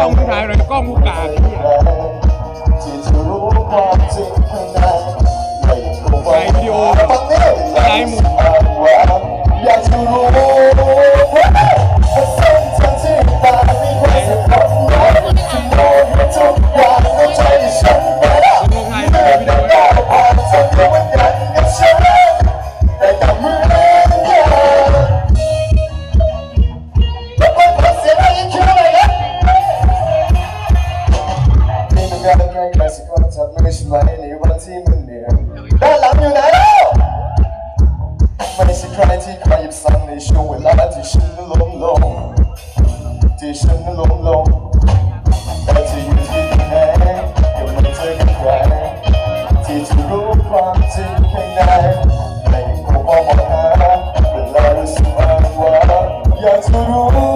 ล้องผู้ชายเลยกล้องผู้กลางไอ้เหี้ยที่จะรู้ความจริงข้างในไม่ถูกถ่ายวิดีโอฟังนี่ถ่ายหมด ไม่สมัยใวันที่มึนเนื่อยด้าลัอยู่ไหนไม่ใช่ใครที่ใครยิบซ้ำในช่วงเวลาที่ฉันนั้ล้มลงที่ฉันล้มลงแต่ที่อยู่ที่ไหนก็ไม่เจอกับใครที่จะรู้ความจริงข้างใน